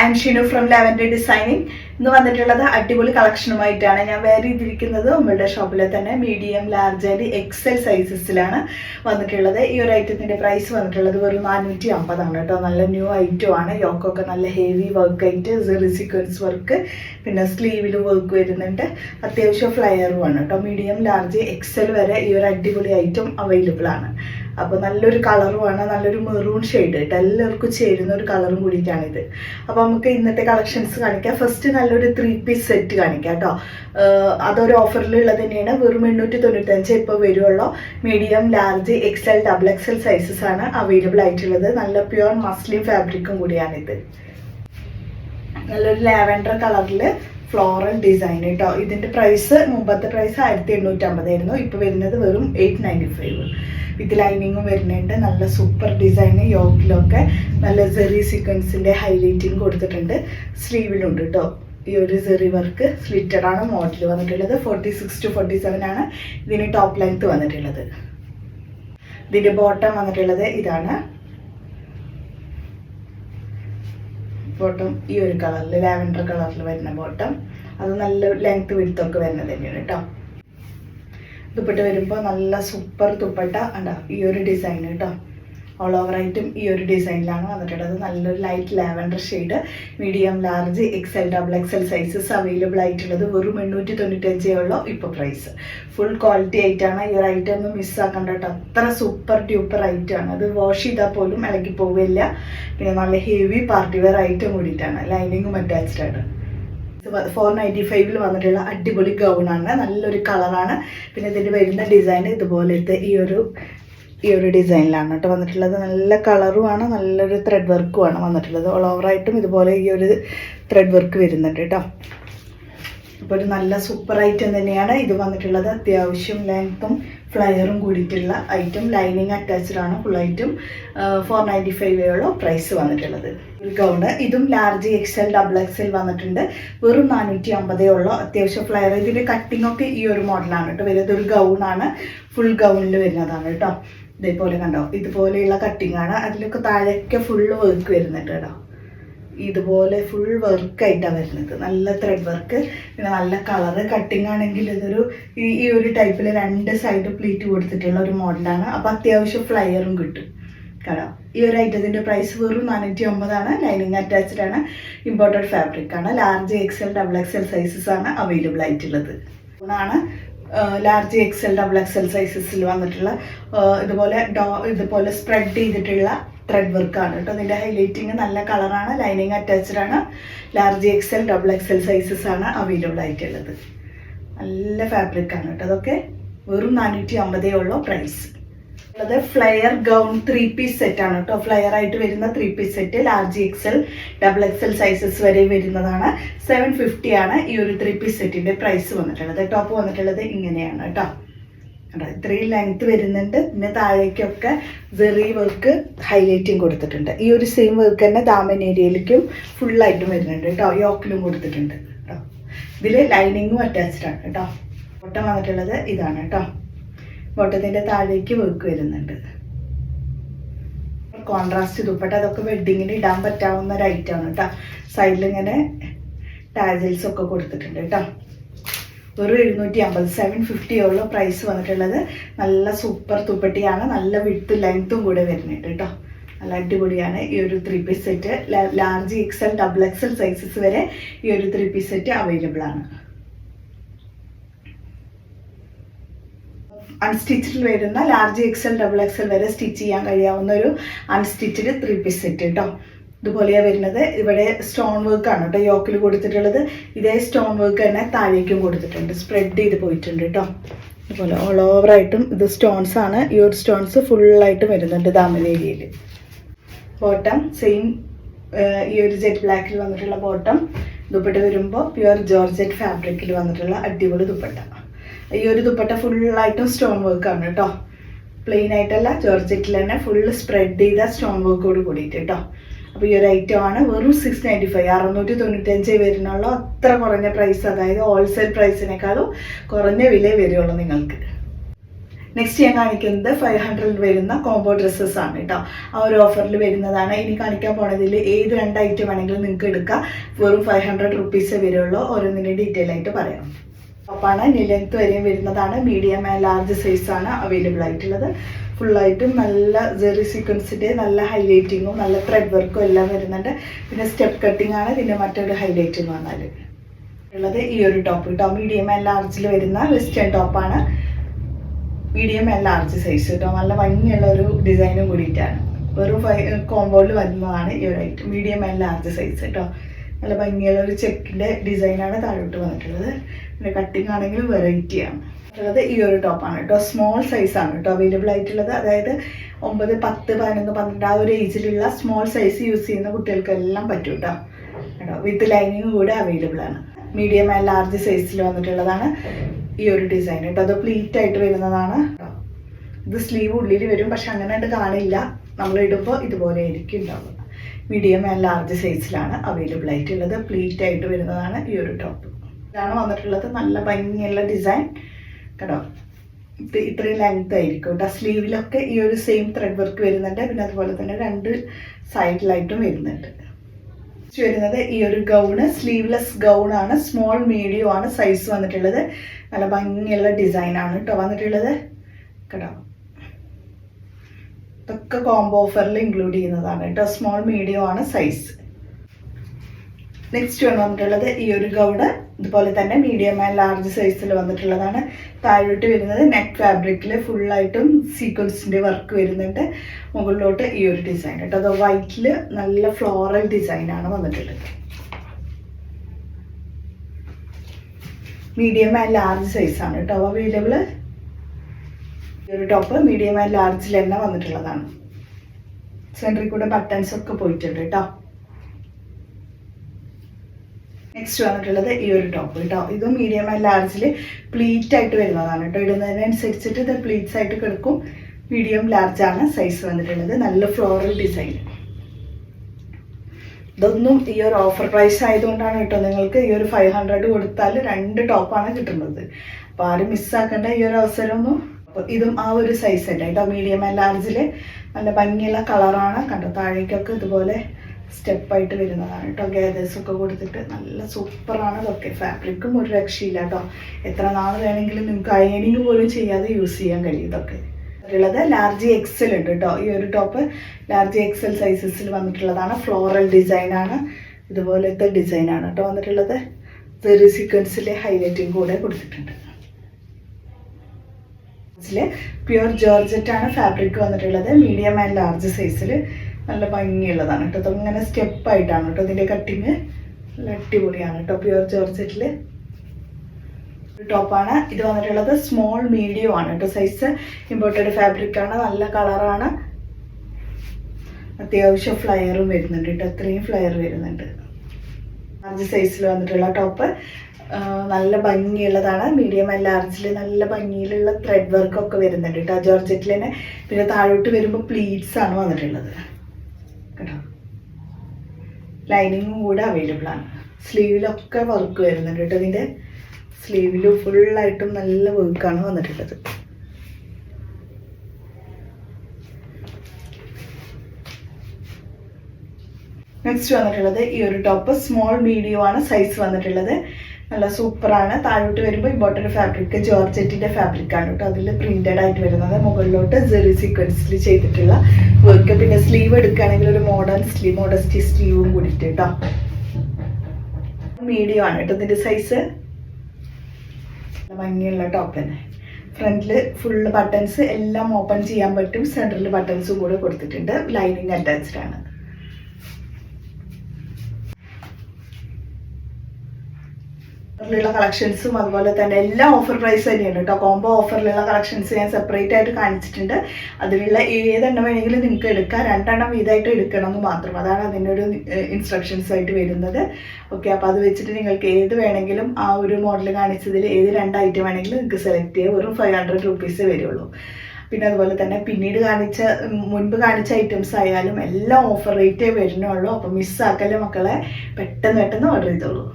I'm Shinu from Lavender Designing ഇന്ന് വന്നിട്ടുള്ളത് അടിപൊളി കളക്ഷനുമായിട്ടാണ്. ഞാൻ വേറെ ചെയ്തിരിക്കുന്നത് നമ്മളുടെ ഷോപ്പിലെ തന്നെ മീഡിയം ലാർജ് ആൻഡ് എക്സൽ സൈസസിലാണ് വന്നിട്ടുള്ളത്. ഈ ഒരു ഐറ്റത്തിന്റെ പ്രൈസ് വന്നിട്ടുള്ളത് വെറും നാനൂറ്റി അമ്പതാണ് കേട്ടോ. നല്ല ന്യൂ ഐറ്റം ആണ്. യോക്കൊക്കെ നല്ല ഹെവി വർക്ക് ആയിട്ട് സെറി സീക്വൻസ് വർക്ക് പിന്നെ സ്ലീവിൽ വർക്ക് വരുന്നുണ്ട്. അത്യാവശ്യം ഫ്ലയറും ആണ് കേട്ടോ. മീഡിയം ലാർജ് എക്സൽ വരെ ഈ ഒരു അടിപൊളി ഐറ്റം അവൈലബിൾ ആണ്. അപ്പോൾ നല്ലൊരു കളറുമാണ് നല്ലൊരു മെറൂൺ ഷെയ്ഡ് കേട്ടോ എല്ലാവർക്കും ചേരുന്ന ഒരു കളറും കൂടിയിട്ടാണിത്. അപ്പോൾ നമുക്ക് ഇന്നത്തെ കളക്ഷൻസ് കാണിക്കാം. ഫസ്റ്റ് നല്ലൊരു ത്രീ പീസ് സെറ്റ് കാണിക്കാം കേട്ടോ അതൊരു ഓഫറിലുള്ളത് തന്നെയാണ്. വെറും എണ്ണൂറ്റി തൊണ്ണൂറ്റഞ്ച് ഇപ്പോൾ വരുവുള്ളൂ medium large XL double XL sizes ആണ് അവൈലബിൾ ആയിട്ടുള്ളത്. നല്ല പ്യുവർ മസ്ലിം ഫാബ്രിക്കും കൂടിയാണിത്. നല്ലൊരു ലാവൻഡർ കളറിൽ ഫ്ലോറൽ ഡിസൈൻ കേട്ടോ ഇതിന്റെ പ്രൈസ് മുമ്പത്തെ പ്രൈസ് ആയിരത്തി എണ്ണൂറ്റി അമ്പതായിരുന്നു ഇപ്പോൾ വരുന്നത് വെറും എയ്റ്റ് നയന്റി ഫൈവ് വിത്ത് ലൈനിങ്ങും വരുന്നുണ്ട്. നല്ല സൂപ്പർ ഡിസൈൻ യോക്കിലൊക്കെ നല്ല സെറി സീക്വൻസിന്റെ ഹൈലൈറ്റിങ് കൊടുത്തിട്ടുണ്ട്. സ്ലീവിലുണ്ട് കേട്ടോ ഈ ഒരു സെറി വർക്ക് സ്ലിറ്റഡ് ആണ് മോഡൽ വന്നിട്ടുള്ളത്. Forty six to forty seven ആണ് ഇതിന് ടോപ്പ് ലെങ്ത് വന്നിട്ടുള്ളത്. ഇതിന്റെ ബോട്ടം വന്നിട്ടുള്ളത് ഇതാണ്. ബോട്ടം ഈ ഒരു കളറിൽ ലാവൻഡർ കളറിൽ വരുന്ന ബോട്ടം അത് നല്ല ലെങ്ത് വിടുത്തൊക്കെ വരുന്നത് തന്നെയാണ് കേട്ടോ ദുപ്പട്ട വരുമ്പോൾ നല്ല സൂപ്പർ ദുപ്പട്ട ഉണ്ടോ ഈ ഒരു ഡിസൈൻ കേട്ടോ. ഓൾ ഓവർ ആയിട്ടും ഈ ഒരു ഡിസൈനിലാണ് വന്നിട്ടുള്ളത്. നല്ലൊരു light lavender shade medium large XL double XL sizes available ആയിട്ടുള്ളത്. വെറും എണ്ണൂറ്റി തൊണ്ണൂറ്റഞ്ചേ ഉള്ളൂ ഇപ്പോൾ പ്രൈസ് ഫുൾ ക്വാളിറ്റി ആയിട്ടാണ് ഈ ഒരു ഐറ്റം ഒന്നും മിസ്സാക്കണ്ട കേട്ടോ. അത്ര സൂപ്പർ ഡ്യൂപ്പർ ആണ്. അത് വാഷ് ചെയ്താൽ പോലും ഇളകി പോവില്ല പിന്നെ നല്ല ഹെവി പാർട്ടി വെയർ ഐറ്റം കൂടിയിട്ടാണ് ലൈനിങ്ങും അറ്റാച്ച്ഡ് ആണ്. ഫോർ നയന്റി ഫൈവിൽ വന്നിട്ടുള്ള അടിപൊളി ഗൗണാണ് നല്ലൊരു കളറാണ് പിന്നെ ഇതിന്റെ വരുന്ന ഡിസൈൻ ഇതുപോലത്തെ ഈ ഒരു ഈ ഒരു ഡിസൈനിലാണ് കേട്ടോ വന്നിട്ടുള്ളത്. നല്ല കളറുമാണ് നല്ലൊരു ത്രെഡ് വർക്കുമാണ് വന്നിട്ടുള്ളത്. ഓൾ ഓവറായിട്ടും ഇതുപോലെ ഈ ഒരു ത്രെഡ് വർക്ക് വരുന്നുണ്ട് കേട്ടോ അപ്പോൾ ഒരു നല്ല സൂപ്പർ ഐറ്റം തന്നെയാണ് ഇത് വന്നിട്ടുള്ളത്. അത്യാവശ്യം ലെങ്ത്തും ഫ്ലയറും കൂടിയിട്ടുള്ള ഐറ്റം ലൈനിങ് അറ്റാച്ച്ഡ് ആണ് ഫുൾ ഐറ്റം ഫോർ നയന്റി ഫൈവേയോളം പ്രൈസ് വന്നിട്ടുള്ളത്. ഒരു ഗൗണ് ഇതും ലാർജ് എക്സൽ ഡബിൾ എക്സൽ വന്നിട്ടുണ്ട്. വെറും നാനൂറ്റി അമ്പതേ ഉള്ളൂ. അത്യാവശ്യം ഫ്ലയർ ഇതിന്റെ കട്ടിംഗ് ഒക്കെ ഈ ഒരു മോഡലാണ് കേട്ടോ. വരുന്നത് ഒരു ഗൗണാണ് ഫുൾ ഗൗണിൽ വരുന്നതാണ് കേട്ടോ. ഇതേപോലെ കണ്ടോ? ഇതുപോലെയുള്ള കട്ടിങ്ങാണ് അതിലൊക്കെ താഴേക്ക് ഫുള്ള് വർക്ക് വരുന്നുണ്ട് കേട്ടോ. ഇതുപോലെ ഫുൾ വർക്കായിട്ടാണ് വരുന്നത്. നല്ല ത്രെഡ് വർക്ക് പിന്നെ നല്ല കളറ് കട്ടിംഗ് ആണെങ്കിൽ ഇതൊരു ഈ ഈ ഒരു ടൈപ്പിൽ രണ്ട് സൈഡ് പ്ലീറ്റ് കൊടുത്തിട്ടുള്ള ഒരു മോഡലാണ് അപ്പോൾ അത്യാവശ്യം ഫ്ലയറും കിട്ടും. കേട്ടോ? ഈ ഒരു ഐറ്റത്തിന്റെ പ്രൈസ് വെറും നാനൂറ്റി ഒമ്പതാണ് ലൈനിങ് അറ്റാച്ച്ഡ് ആണ്. ഇമ്പോർട്ടഡ് ഫാബ്രിക് ആണ്. Large XL double XL sizes ആണ് അവൈലബിൾ ആയിട്ടുള്ളത്. ആണ്. ലാർജ് എക്സൽ ഡബിൾ എക്സൽ സൈസസിൽ വന്നിട്ടുള്ള ഇതുപോലെ ഡോ ഇതുപോലെ സ്പ്രെഡ് ചെയ്തിട്ടുള്ള ത്രെഡ് വർക്കാണ് കേട്ടോ. ഇതിന്റെ ഹൈലൈറ്റിങ് നല്ല കളറാണ് ലൈനിങ് അറ്റാച്ച്ഡ് ആണ്. Large XL double XL sizes ആണ് അവൈലബിൾ ആയിട്ടുള്ളത്. നല്ല ഫാബ്രിക് ആണ് കേട്ടോ അതൊക്കെ. വെറും നാനൂറ്റി അമ്പതേ ഉള്ളൂ പ്രൈസ് ഉള്ളത് flare gown three piece set ആണ് കേട്ടോ. ഫ്ലയർ ആയിട്ട് വരുന്ന three piece set large XL double XL sizes വരെ വരുന്നതാണ്. സെവൻ ഫിഫ്റ്റി ആണ് ഈ ഒരു ത്രീ പീസ് സെറ്റിന്റെ പ്രൈസ് വന്നിട്ടുള്ളത്. ടോപ്പ് വന്നിട്ടുള്ളത് ഇങ്ങനെയാണ് കേട്ടോ. ഇത്രയും ലെങ്ത് വരുന്നുണ്ട്. പിന്നെ താഴേക്കൊക്കെ വെറി വർക്ക് ഹൈലൈറ്റും കൊടുത്തിട്ടുണ്ട്. ഈ ഒരു സെയിം വർക്ക് തന്നെ ദാമൻ ഏരിയയിലേക്കും ഫുള്ളായിട്ടും വരുന്നുണ്ട് കേട്ടോ. യോക്കിലും കൊടുത്തിട്ടുണ്ട് കേട്ടോ. ഇതിൽ ലൈനിങ്ങും അറ്റാച്ച്ഡ് ആണ് കേട്ടോ. ബോട്ടം വന്നിട്ടുള്ളത് ഇതാണ് കേട്ടോ. ബോട്ടത്തിന്റെ താഴേക്ക് വർക്ക് വരുന്നുണ്ട്. കോൺട്രാസ്റ്റ് ദുപ്പട്ട അതൊക്കെ വെഡ്ഡിങ്ങിന് ഇടാൻ പറ്റാവുന്ന ഒരു ഐറ്റമാണ് കേട്ടോ. സൈഡിൽ ഇങ്ങനെ ടാജൽസ് ഒക്കെ കൊടുത്തിട്ടുണ്ട് കേട്ടോ. വെറും എഴുന്നൂറ്റി അമ്പത് സെവൻ ഫിഫ്റ്റി ഉള്ള പ്രൈസ് വന്നിട്ടുള്ളത്. നല്ല സൂപ്പർ തുപ്പട്ടിയാണ്. നല്ല വിട്ടും ലെങ്ത്തും കൂടെ വരുന്നുണ്ട് കേട്ടോ നല്ല അടിപൊളിയാണ് ഈ ഒരു three piece set large XL double XL sizes വരെ ഈ ഒരു ത്രീ പീസ് സെറ്റ് അവൈലബിൾ ആണ്. അൺസ്റ്റിച്ചിൽ വരുന്ന ലാർജ് എക്സൽ ഡബിൾ എക്സൽ വരെ സ്റ്റിച്ച് ചെയ്യാൻ കഴിയാവുന്ന ഒരു അൺസ്റ്റിച്ചഡ് ത്രീ പീസ് സെറ്റ് കേട്ടോ ഇതുപോലെയാണ് വരുന്നത്. ഇവിടെ സ്റ്റോൺ വർക്ക് ആണ് കേട്ടോ. യോക്കിൽ കൊടുത്തിട്ടുള്ളത്. ഇതേ സ്റ്റോൺ വർക്ക് തന്നെ താഴേക്കും കൊടുത്തിട്ടുണ്ട്. സ്പ്രെഡ് ചെയ്ത് പോയിട്ടുണ്ട് കേട്ടോ. അതുപോലെ ഓൾ ഓവർ ആയിട്ടും ഇത് സ്റ്റോൺസ് ആണ്. ഈ ഒരു സ്റ്റോൺസ് ഫുള്ളായിട്ട് വരുന്നുണ്ട് ഏരിയയിൽ. ബോട്ടം സെയിം ഈ ഒരു ജെറ്റ് ബ്ലാക്കിൽ വന്നിട്ടുള്ള ബോട്ടം ദുപ്പട്ട വരുമ്പോൾ പ്യുവർ ജോർജറ്റ് ഫാബ്രിക്കിൽ വന്നിട്ടുള്ള അടിപൊളി ദുപ്പട്ട. ഈ ഒരു ദുപ്പട്ട ഫുള്ളായിട്ടും സ്റ്റോൺ വർക്ക് ആണ് കേട്ടോ. പ്ലെയിൻ ആയിട്ടല്ല ജോർജറ്റിൽ തന്നെ ഫുള്ള് സ്പ്രെഡ് ചെയ്ത സ്റ്റോൺ വർക്കോട് കൂടിയിട്ട് കേട്ടോ. അപ്പോൾ ഈ ഒരു ഐറ്റം ആണ്. വെറും സിക്സ് നയന്റി ഫൈവ് അറുന്നൂറ്റി തൊണ്ണൂറ്റഞ്ച് വരുന്നുള്ളൂ. അത്ര കുറഞ്ഞ പ്രൈസ് അതായത് ഹോൾസെയിൽ പ്രൈസിനേക്കാളും കുറഞ്ഞ വില വരുള്ളൂ നിങ്ങൾക്ക്. നെക്സ്റ്റ് ഞാൻ കാണിക്കുന്നത് ഫൈവ് ഹൺഡ്രഡ് വരുന്ന കോംബോ ഡ്രസ്സസ് ആണ് കേട്ടോ ആ ഒരു ഓഫറിൽ വരുന്നതാണ്. ഇനി കാണിക്കാൻ പോണതിൽ ഏത് രണ്ട് ഐറ്റം ആണെങ്കിലും നിങ്ങൾക്ക് എടുക്കാം. വെറും ഫൈവ് ഹൺഡ്രഡ് റുപ്പീസേ വരുള്ളൂ. ഓരോന്നിന്റെ ഡീറ്റെയിൽ ആയിട്ട് പറയാം. ടോപ്പാണ് ഇനി ലെങ്ത് വരെയും വരുന്നതാണ്. മീഡിയം ആൻഡ് ലാർജ് ആണ് അവൈലബിൾ ആയിട്ടുള്ളത്. ഫുള്ളായിട്ടും നല്ല ജെറി സീക്വൻസിന്റെ നല്ല ഹൈലൈറ്റിങ്ങും നല്ല ത്രെഡ് വർക്കും എല്ലാം വരുന്നുണ്ട്. പിന്നെ സ്റ്റെപ്പ് കട്ടിംഗ് ആണ് പിന്നെ മറ്റൊരു ഹൈലൈറ്റ് എന്ന് പറഞ്ഞാൽ ഉള്ളത് ഈ ഒരു ടോപ്പ് കേട്ടോ മീഡിയം ആൻഡ് ലാർജിൽ വരുന്ന വെസ്റ്റേൺ ടോപ്പാണ് മീഡിയം ആൻഡ് ലാർജ് സൈസ് കേട്ടോ നല്ല ഭംഗിയുള്ള ഒരു ഡിസൈനും കൂടിയിട്ടാണ്. വെറും ഫൈ കോമ്പോളിൽ വരുന്നതാണ് ഈ ഒരു item medium and large size കേട്ടോ. നല്ല ഭംഗിയുള്ള ഒരു ചെക്കിന്റെ ഡിസൈനാണ് താഴോട്ട് വന്നിട്ടുള്ളത്. പിന്നെ കട്ടിങ് ആണെങ്കിൽ വെറൈറ്റി ആണ് ഉള്ളത് ഈ ഒരു ടോപ്പാണ് കേട്ടോ സ്മോൾ സൈസാണ് കേട്ടോ അവൈലബിൾ ആയിട്ടുള്ളത്. അതായത് ഒമ്പത് പത്ത് പതിനൊന്ന് പന്ത്രണ്ട് ആ ഒരു ഏജിലുള്ള സ്മോൾ സൈസ് യൂസ് ചെയ്യുന്ന കുട്ടികൾക്കെല്ലാം പറ്റും കേട്ടോ കേട്ടോ വിത്ത് ലൈനിങ് കൂടെ അവൈലബിൾ ആണ്. മീഡിയം ആൻഡ് ലാർജ് സൈസിൽ വന്നിട്ടുള്ളതാണ് ഈ ഒരു ഡിസൈൻ കേട്ടോ അത് പ്ലീറ്റ് ആയിട്ട് വരുന്നതാണ് ഇത് സ്ലീവ് ഉള്ളിൽ വരും. പക്ഷെ അങ്ങനെ കാണില്ല. നമ്മൾ ഇടുമ്പോൾ ഇതുപോലെ ആയിരിക്കും ഉണ്ടാവുക മീഡിയം ആൻഡ് ലാർജ് സൈസിലാണ് അവൈലബിൾ ആയിട്ടുള്ളത്. പ്ലീറ്റ് ആയിട്ട് വരുന്നതാണ് ഈ ഒരു ടോപ്പ് ഇതാണ് വന്നിട്ടുള്ളത്. നല്ല ഭംഗിയുള്ള ഡിസൈൻ കേട്ടോ ഇത് ഇത്രയും ലെങ്ത് ആയിരിക്കും. കേട്ടോ സ്ലീവിലൊക്കെ ഈ ഒരു സെയിം ത്രെഡ് വർക്ക് വരുന്നുണ്ട്. പിന്നെ അതുപോലെ തന്നെ രണ്ട് സൈഡിലായിട്ടും വരുന്നുണ്ട്. വരുന്നത് ഈ ഒരു ഗൗണ് സ്ലീവ്ലെസ് ഗൗൺ ആണ്. സ്മോൾ മീഡിയം ആണ് സൈസ് വന്നിട്ടുള്ളത്. നല്ല ഭംഗിയുള്ള ഡിസൈൻ ആണ് കേട്ടോ വന്നിട്ടുള്ളത്. കേട്ടോ ഇതൊക്കെ കോംബോ ഓഫറിൽ ഇൻക്ലൂഡ് ചെയ്യുന്നതാണ് കേട്ടോ സ്മോൾ മീഡിയം ആണ് സൈസ് നെക്സ്റ്റ് വന്നിട്ടുള്ളത് ഈ ഒരു ഗൗഡ്. ഇതുപോലെ തന്നെ മീഡിയം ആൻഡ് ലാർജ് സൈസിൽ വന്നിട്ടുള്ളതാണ്. താഴോട്ട് വരുന്നത് നെക്ക് ഫാബ്രിക്കിൽ ഫുള്ളായിട്ടും സീക്വൻസിന്റെ വർക്ക് വരുന്നുണ്ട്. മുകളിലോട്ട് ഈ ഒരു ഡിസൈൻ കേട്ടോ അത് വൈറ്റിൽ നല്ല ഫ്ലോറൽ ഡിസൈനാണ് വന്നിട്ടുള്ളത്. മീഡിയം ആൻഡ് ലാർജ് സൈസാണ് കേട്ടോ അവൈലബിൾ ഈ ഒരു ടോപ്പ് മീഡിയം ആൻഡ് ലാർജിൽ തന്നെ വന്നിട്ടുള്ളതാണ്. സെന്ററിൽ കൂടെ ബട്ടൺസ് ഒക്കെ പോയിട്ടുണ്ട് കേട്ടോ നെക്സ്റ്റ് വന്നിട്ടുള്ളത് ഈ ഒരു ടോപ്പ് കേട്ടോ ഇതും മീഡിയം ആൻഡ് ലാർജിൽ പ്ലീറ്റ് ആയിട്ട് വരുന്നതാണ് കേട്ടോ ഇടുന്നതിനനുസരിച്ചിട്ട് ഇത് പ്ലീറ്റ്സ് ആയിട്ട് കിടക്കും. മീഡിയം ലാർജ് ആണ് സൈസ് വന്നിട്ടുള്ളത്. നല്ല ഫ്ലോറൽ ഡിസൈൻ ഇതൊന്നും ഈ ഒരു ഓഫർ പ്രൈസ് ആയതുകൊണ്ടാണ് കേട്ടോ നിങ്ങൾക്ക് ഈ ഒരു ഫൈവ് ഹൺഡ്രഡ് കൊടുത്താൽ രണ്ട് ടോപ്പാണ് കിട്ടുന്നത്. അപ്പോൾ ആരും മിസ്സാക്കേണ്ട ഈ ഒരു അവസരമൊന്നും. ഇതും ആ ഒരു സൈസ് തന്നെ കേട്ടോ മീഡിയം ആൻഡ് ലാർജിൽ നല്ല ഭംഗിയുള്ള കളറാണ് കണ്ടോ? താഴേക്കൊക്കെ ഇതുപോലെ സ്റ്റെപ്പായിട്ട് വരുന്നതാണ് കേട്ടോ. ഗേദേഴ്സ് ഒക്കെ കൊടുത്തിട്ട് നല്ല സൂപ്പറാണ് ഇതൊക്കെ. ഫാബ്രിക്കും ഒരു രക്ഷയില്ല കേട്ടോ. എത്ര നാൾ വേണമെങ്കിലും നിങ്ങൾക്ക് അയണിങ് പോലും ചെയ്യാതെ യൂസ് ചെയ്യാൻ കഴിയും ഇതൊക്കെ. ഉള്ളത് ലാർജ് എക്സൽ ഉണ്ട് കേട്ടോ. ഈ ഒരു ടോപ്പ് ലാർജ് എക്സൽ സൈസസിൽ വന്നിട്ടുള്ളതാണ്. ഫ്ലോറൽ ഡിസൈനാണ് ഇതുപോലത്തെ ഡിസൈനാണ് കേട്ടോ വന്നിട്ടുള്ളത്. ചെറിയ സീക്വൻസിലെ ഹൈലൈറ്റും കൂടെ കൊടുത്തിട്ടുണ്ട്. പ്യുവർ ജോർജറ്റ് ആണ് ഫാബ്രിക് വന്നിട്ടുള്ളത്. മീഡിയം ആൻഡ് ലാർജ് സൈസിൽ നല്ല ഭംഗിയുള്ളതാണ് കേട്ടോ. ഇങ്ങനെ സ്റ്റെപ്പായിട്ടാണ് കേട്ടോ. ഇതിന്റെ കട്ടിങ് നല്ല അടിപൊളിയാണ് കേട്ടോ. പ്യുവർ ജോർജറ്റിൽ ടോപ്പാണ് ഇത് വന്നിട്ടുള്ളത് സ്മോൾ മീഡിയം ആണ് കേട്ടോ. സൈസ് ഇമ്പോർട്ടഡ് ഫാബ്രിക് ആണ്. നല്ല കളറാണ് അത്യാവശ്യം ഫ്ലയറും വരുന്നുണ്ട് കേട്ടോ. അത്രയും ഫ്ലയർ വരുന്നുണ്ട്. ലാർജ് സൈസിൽ വന്നിട്ടുള്ള ടോപ്പ് നല്ല ഭംഗിയുള്ളതാണ്. മീഡിയം ആൻഡ് ലാർജിൽ നല്ല ഭംഗിയിലുള്ള ത്രെഡ് വർക്കൊക്കെ വരുന്നുണ്ട് കേട്ടോ. ജോർജറ്റിൽ തന്നെ. പിന്നെ താഴോട്ട് വരുമ്പോൾ പ്ലീറ്റ്സ് ആണ് വന്നിട്ടുള്ളത്. കേട്ടോ ലൈനിങ്ങും കൂടെ അവൈലബിൾ ആണ്. സ്ലീവിലൊക്കെ വർക്ക് വരുന്നുണ്ട് കേട്ടോ ഇതിന്റെ സ്ലീവിൽ ഫുള്ളായിട്ടും നല്ല വർക്കാണ് വന്നിട്ടുള്ളത്. നെക്സ്റ്റ് വന്നിട്ടുള്ളത് ഈ ഒരു ടോപ്പ് സ്മോൾ മീഡിയം ആണ് സൈസ് വന്നിട്ടുള്ളത്. നല്ല സൂപ്പറാണ്. താഴോട്ട് വരുമ്പോൾ ഇമ്പോർട്ടന്റ് ഫാബ്രിക് ജോർജറ്റിന്റെ ഫാബ്രിക് ആണ് കേട്ടോ. അതിൽ പ്രിന്റഡ് ആയിട്ട് വരുന്നത്. മുകളിലോട്ട് ജെറി സീക്വൻസിൽ ചെയ്തിട്ടുള്ള വർക്ക് പിന്നെ സ്ലീവ് എടുക്കുകയാണെങ്കിൽ ഒരു മോഡേൺ സ്ലീവ് മോഡസ്റ്റി സ്ലീവും കൂടിയിട്ട് കേട്ടോ. മീഡിയം ആണ് കേട്ടോ ഇതിന്റെ സൈസ് ഭംഗിയുള്ള ടോപ്പ് തന്നെ. ഫ്രണ്ടിൽ ഫുള്ള് ബട്ടൺസ് എല്ലാം ഓപ്പൺ ചെയ്യാൻ പറ്റും. സെന്ററിൽ ബട്ടൺസും കൂടെ കൊടുത്തിട്ടുണ്ട്. ലൈനിങ് അറ്റാച്ച്ഡ് ആണ്. ഓഫറിലുള്ള കളക്ഷൻസും അതുപോലെ തന്നെ എല്ലാ ഓഫർ പ്രൈസ് തന്നെയാണ് കേട്ടോ. കോംബോ ഓഫറിലുള്ള കളക്ഷൻസ് ഞാൻ സെപ്പറേറ്റ് ആയിട്ട് കാണിച്ചിട്ടുണ്ട്. അതിലുള്ള ഏതെണ്ണം വേണമെങ്കിലും നിങ്ങൾക്ക് എടുക്കാം. രണ്ടെണ്ണം വീതമായിട്ട് എടുക്കണം എന്ന് മാത്രം. അതാണ് അതിന്റെ ഒരു ഇൻസ്ട്രക്ഷൻസ് ആയിട്ട് വരുന്നത്. ഓക്കെ അപ്പോൾ അത് വെച്ചിട്ട് നിങ്ങൾക്ക് ഏത് വേണമെങ്കിലും ആ ഒരു മോഡൽ കാണിച്ചതിൽ ഏത് രണ്ട് ഐറ്റം വേണമെങ്കിലും നിങ്ങൾക്ക് സെലക്ട് ചെയ്യാം. വെറും ഫൈവ് ഹൺഡ്രഡ് റുപ്പീസേ വരുള്ളൂ. പിന്നെ അതുപോലെ തന്നെ പിന്നീട് കാണിച്ച മുൻപ് കാണിച്ച ഐറ്റംസ് ആയാലും എല്ലാം ഓഫർ റേറ്റേ വരുന്നുള്ളൂ. അപ്പോൾ മിസ്സാക്കല്ലേ മക്കളെ? പെട്ടെന്ന് പെട്ടെന്ന് ഓർഡർ ചെയ്തോളൂ.